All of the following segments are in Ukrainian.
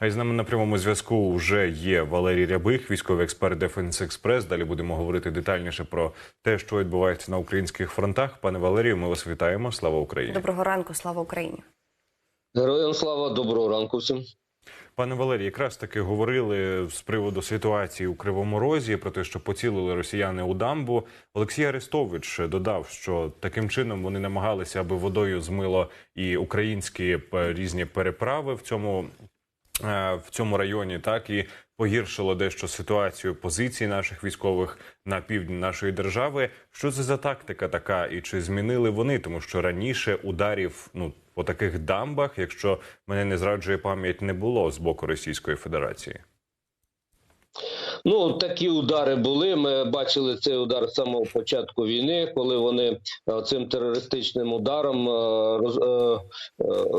А із нами на прямому зв'язку вже є Валерій Рябих, військовий експерт Дефенс Експрес. Далі будемо говорити детальніше про те, що відбувається на українських фронтах. Пане Валерію, ми вас вітаємо. Слава Україні! Доброго ранку, слава Україні. Героям слава, доброго ранку всім. Пане Валерій, якраз таки говорили з приводу ситуації у Кривому Розі про те, що поцілили росіяни у дамбу. Олексій Арестович додав, що таким чином вони намагалися, аби водою змило і українські різні переправи в цьому. Е, В цьому районі так і погіршило дещо ситуацію позицій наших військових на півдні нашої держави. Що це за тактика така, і чи змінили вони? Тому що раніше ударів ну по таких дамбах, якщо мене не зраджує пам'ять, не було з боку Російської Федерації. Ну такі удари були. Ми бачили цей удар з самого початку війни, коли вони е, цим терористичним ударом е, е,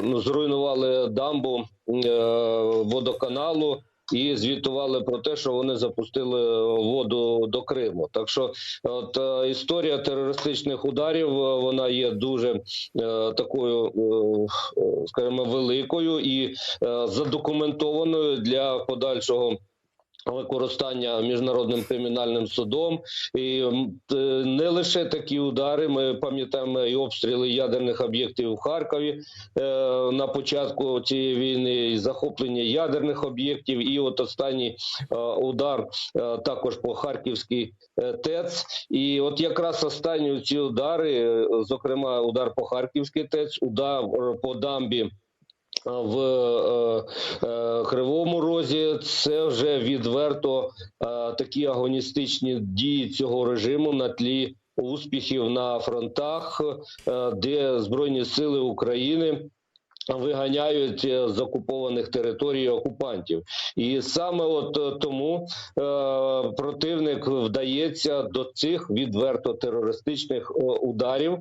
ну, зруйнували дамбу водоканалу. І звітували про те, що вони запустили воду до Криму. Так що, от історія терористичних ударів вона є дуже е, такою, е, скажімо, великою і е, задокументованою для подальшого. Використання міжнародним кримінальним судом і не лише такі удари. Ми пам'ятаємо і обстріли ядерних об'єктів в Харкові е, на початку цієї війни, і захоплення ядерних об'єктів. І от останній е, удар е, також по Харківській ТЕЦ. І от якраз останні ці удари, зокрема, удар по Харківській ТЕЦ, удар по дамбі в е, е, Кривому Розі це вже відверто е, такі агоністичні дії цього режиму на тлі успіхів на фронтах, де Збройні Сили України. Виганяють е, з окупованих територій окупантів, і саме от е, тому е, противник вдається до цих відверто терористичних е, ударів,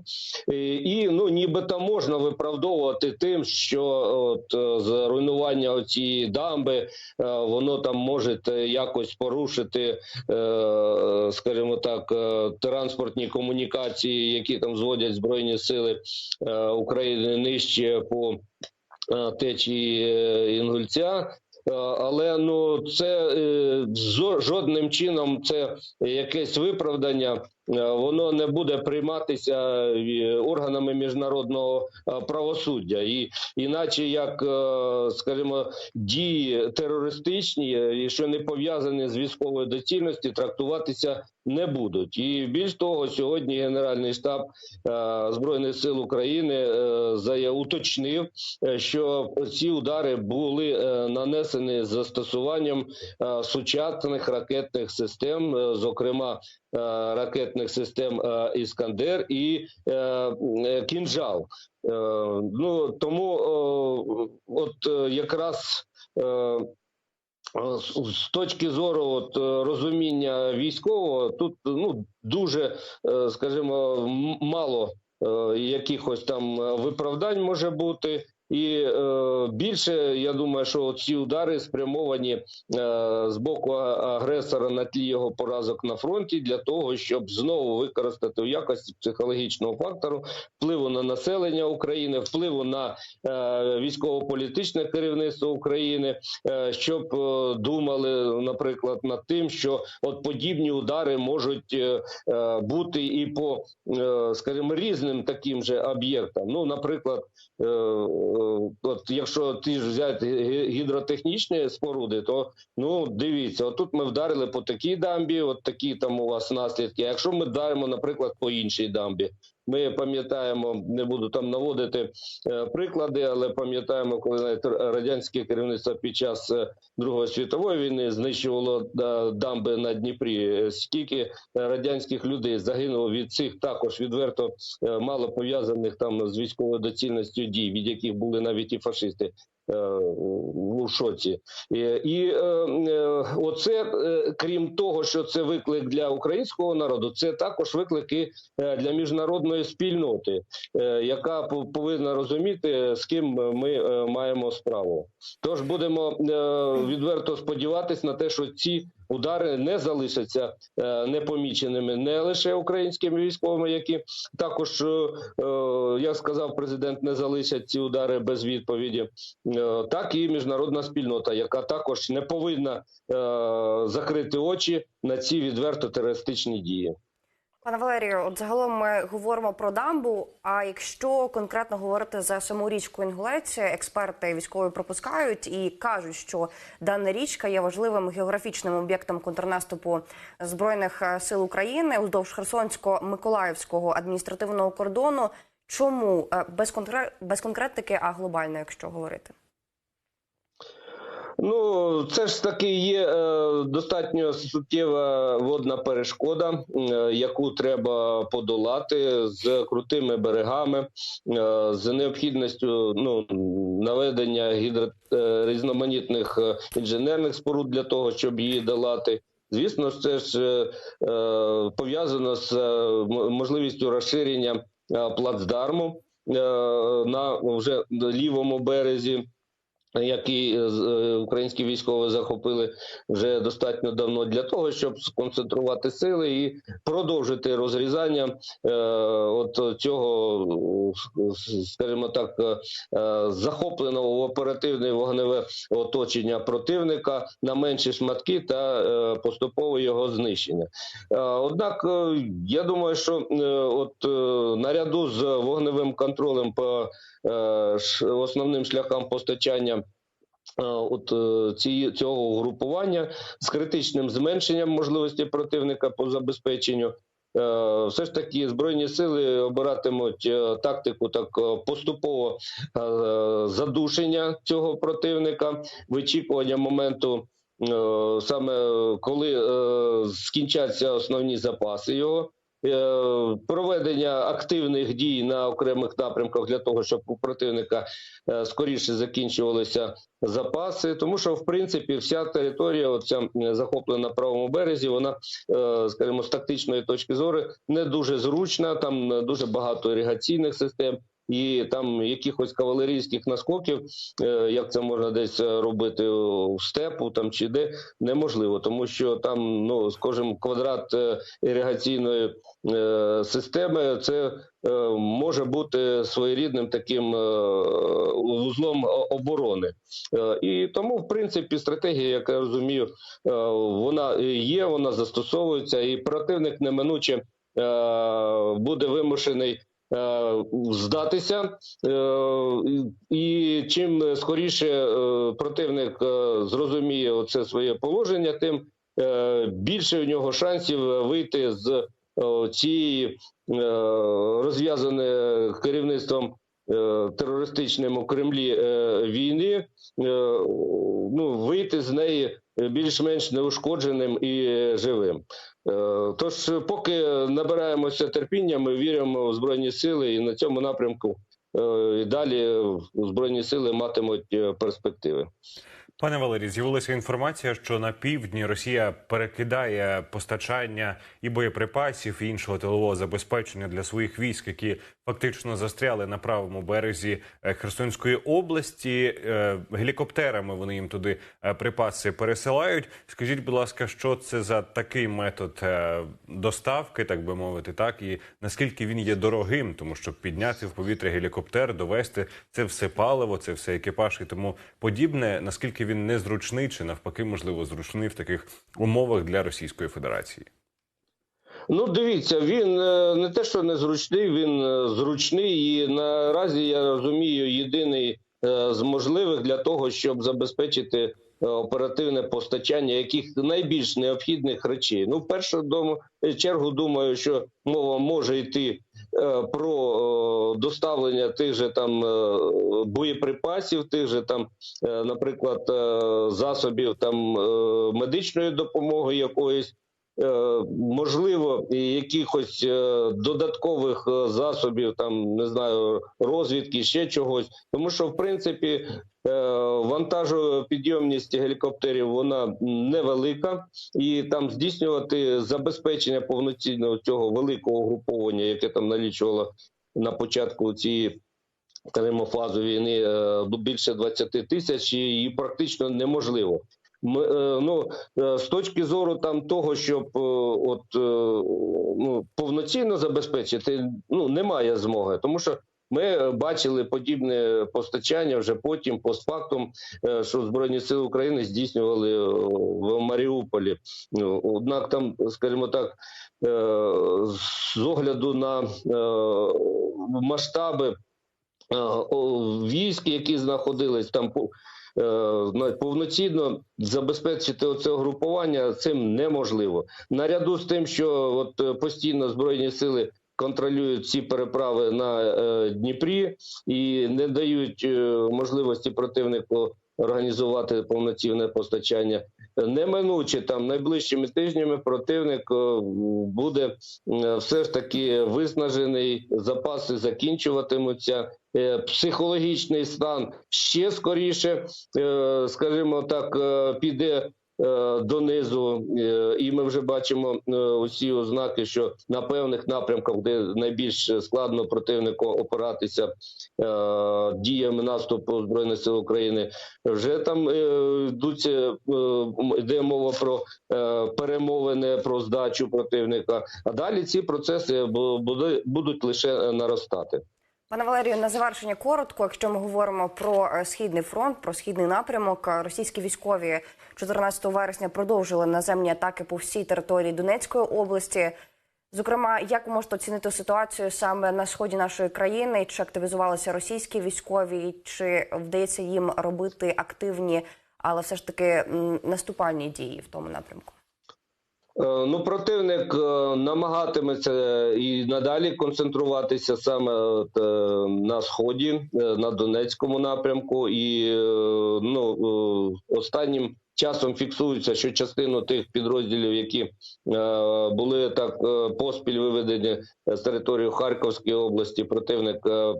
і, ну нібито можна виправдовувати тим, що от зруйнування цієї дамби е, воно там може якось порушити, е, скажімо так, транспортні комунікації, які там зводять збройні сили е, України нижче по течії е, Інгульця. Е, Але ну це е, жодним чином це якесь виправдання. Е, Воно не буде прийматися е, органами міжнародного е, правосуддя, і іначе як, скажімо, дії терористичні, що не пов'язані з військовою доцільністю, трактуватися не будуть. І більш того, сьогодні Генеральний штаб збройних сил України уточнив, що ці удари були нанесені з застосуванням сучасних ракетних систем, зокрема е, ракетних систем е, Іскандер і е, е, Кінжал. Ну тому от якраз. з- точки зору от, розуміння військового, тут ну дуже, скажімо, мало якихось там виправдань може бути. І е, більше я думаю, що ці удари спрямовані е, з боку агресора на тлі його поразок на фронті для того, щоб знову використати в якості психологічного фактору впливу на населення України, впливу на е, військово-політичне керівництво України, е, щоб е, думали, наприклад, над тим, що от подібні удари можуть е, е, бути і по, е, скажімо, різним таким же об'єктам. Ну, наприклад, е, от якщо ти ж взяти гідротехнічні споруди, то ну дивіться, отут ми вдарили по такій дамбі, от такі там у вас наслідки. А якщо ми вдаримо, наприклад, по іншій дамбі. Ми пам'ятаємо, не буду там наводити е, приклади, але пам'ятаємо, коли навіть радянське керівництво під час е, Другої світової війни знищувало е, дамби на Дніпрі. Скільки радянських людей загинуло від цих також відверто мало пов'язаних там з військовою доцільністю дій, від яких були навіть і фашисти. Е, У шоці, і, і е, е, оце е, крім того, що це виклик для українського народу, це також виклики е, для міжнародної спільноти, е, яка по- повинна розуміти, з ким ми е, маємо справу. Тож будемо е, відверто сподіватися на те, що ці удари не залишаться е, непоміченими не лише українськими військовими, які також, е, е, як сказав президент, не залишать ці удари без відповіді. Так і міжнародна спільнота, яка також не повинна закрити очі на ці відверто терористичні дії. Пане Валерію, от загалом ми говоримо про дамбу. А якщо конкретно говорити за саму річку Інгулець, експерти військові пропускають і кажуть, що дана річка є важливим географічним об'єктом контрнаступу збройних е, сил України уздовж Херсонсько-Миколаївського адміністративного кордону. Чому Е, без конкре- без конкретики, а глобально, якщо говорити? Ну, це ж таки є е, достатньо суттєва водна перешкода, е, яку треба подолати з крутими берегами, е, з необхідністю ну, наведення гідро, різноманітних інженерних споруд для того, щоб її долати. Звісно, це ж пов'язано з можливістю розширення плацдарму на вже лівому березі який е, е, українські військові захопили вже достатньо давно для того, щоб сконцентрувати сили і продовжити розрізання е, от цього, скажімо так, захопленого в оперативне вогневе оточення противника на менші шматки та поступове його знищення. Однак, я думаю, що от наряду з вогневим контролем по основним шляхам постачання от е, ці, цього угрупування з критичним зменшенням можливості противника по забезпеченню. е, Все ж таки збройні сили обиратимуть е, тактику так е, поступово е, задушення цього противника, вичікування моменту, е, саме коли е, скінчаться основні запаси його. Е, Проведення активних дій на окремих напрямках для того, щоб у противника е, скоріше закінчувалися запаси, тому що в принципі вся територія, оця захоплена на правому березі, вона, е, скажімо, з тактичної точки зору не дуже зручна. Там дуже багато іригаційних систем. І там якихось кавалерійських наскоків, е, як це можна десь е, робити у степу там чи де, неможливо, тому що там, ну скажімо, квадрат е, іригаційної системи це може бути своєрідним таким вузлом оборони. І тому, в принципі, стратегія, як я розумію, вона є, вона застосовується, і противник неминуче буде вимушений. Е, Здатися, Е, і- чим скоріше е, противник зрозуміє оце своє положення, тим більше у нього шансів вийти з цієї розв'язаної керівництвом е, терористичним у Кремлі е, війни, е, ну вийти з неї більш-менш неушкодженим і живим. Тож, поки набираємося терпіння, ми віримо в збройні сили, і на цьому напрямку і далі збройні сили матимуть перспективи. Пане Валерій, з'явилася інформація, що на півдні Росія перекидає постачання і боєприпасів і іншого тилового забезпечення для своїх військ, які фактично застряли на правому березі е, Херсонської області. Е, Гелікоптерами вони їм туди е, припаси пересилають. Скажіть, будь ласка, що це за такий метод доставки, так би мовити, так і наскільки він є дорогим, тому що підняти в повітря гелікоптер, довести це все паливо, це все екіпаж і тому подібне. Наскільки він незручний, чи навпаки, можливо, зручний в таких умовах для Російської Федерації? Ну, дивіться, він е, не те, що незручний, він е, зручний. І наразі я розумію, єдиний е, з можливих для того, щоб забезпечити оперативне постачання яких найбільш необхідних речей. Ну, в першу чергу думаю, що мова може йти про е, доставлення тих же там е, боєприпасів, тих же там, е, наприклад, е, засобів там е, медичної допомоги якоїсь. Е, можливо, якихось е, додаткових е, засобів, там не знаю, розвідки, ще чогось, тому що в принципі вантажопідйомність гелікоптерів вона невелика, і там здійснювати забезпечення повноцінного цього великого угруповання, яке там налічувало на початку цієї скажімо, фазу війни більше 20 тисяч, і практично неможливо. Е, ну, е, з точки зору там того, щоб е, от ну повноцінно забезпечити, ну немає змоги, тому що Ми бачили подібне постачання вже потім, постфактум, що Збройні сили України здійснювали в Маріуполі. Ну, Однак там, скажімо так, з огляду на масштаби військ, які знаходились там повноцінно забезпечити оце групування цим неможливо. Наряду з тим, що от е, постійно збройні сили контролюють ці переправи на е, Дніпрі і не дають е, можливості противнику організувати повноцінне постачання. Неминуче там найближчими тижнями противник е, буде е, все ж таки виснажений, запаси закінчуватимуться. Е, Психологічний стан ще скоріше, скажімо так, піде донизу, Е, і ми вже бачимо е, усі ознаки, що на певних напрямках, де найбільш складно противнику опиратися е, діями наступу збройних сил України, вже там е, йдуться, е, йде мова про е, перемовини про здачу противника. А далі ці процеси будуть лише наростати. Пане Валерію, на завершення коротко, якщо ми говоримо про е, східний фронт, про східний напрямок, е, російські військові 14 вересня продовжили наземні атаки по всій території Донецької області. Зокрема, як ви можете оцінити ситуацію саме на сході нашої країни? Чи активізувалися російські військові, чи вдається їм робити активні, але все ж таки наступальні дії в тому напрямку? Е, Ну, противник е, намагатиметься і надалі концентруватися саме е, на сході, е, на Донецькому напрямку, і е, ну е, останнім часом фіксується, що частину тих підрозділів, які е, були так е, поспіль виведені з території Харківської області, противник е,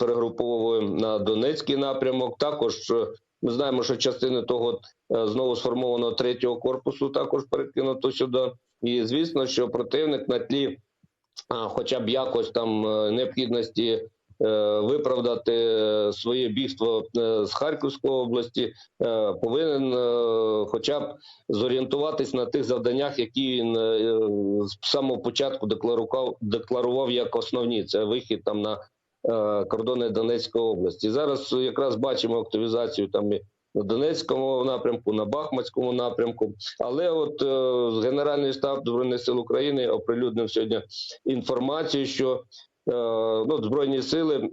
перегруповує на Донецький напрямок. Також е, ми знаємо, що частини того е, знову сформованого третього корпусу також перекинуто сюди. І звісно, що противник на тлі, хоча б якось там е, необхідності е, виправдати е, своє бігство е, з Харківської області, е, повинен е, хоча б зорієнтуватись на тих завданнях, які він е, з самого початку декларував, декларував як основні. Це вихід там на е, кордони Донецької області. Зараз якраз бачимо активізацію там на Донецькому напрямку, на Бахмутському напрямку. Але от е, Генеральний штаб Збройних сил України оприлюднив сьогодні інформацію, що е, ну, збройні сили е,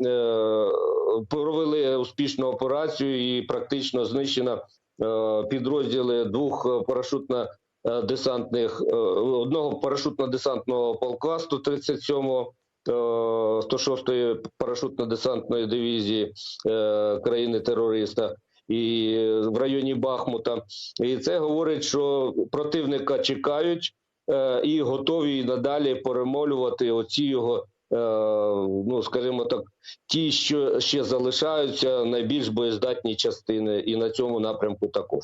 провели успішну операцію і практично знищено е, підрозділи двох парашутно е, десантних е, одного парашутно-десантного полка 137-го 106-ї парашутно-десантної дивізії е, країни-терориста і в районі Бахмута. І це говорить, що противника чекають е, і готові надалі перемолювати оці його. е, Ну, скажімо так, ті, що ще залишаються, найбільш боєздатні частини, і на цьому напрямку також.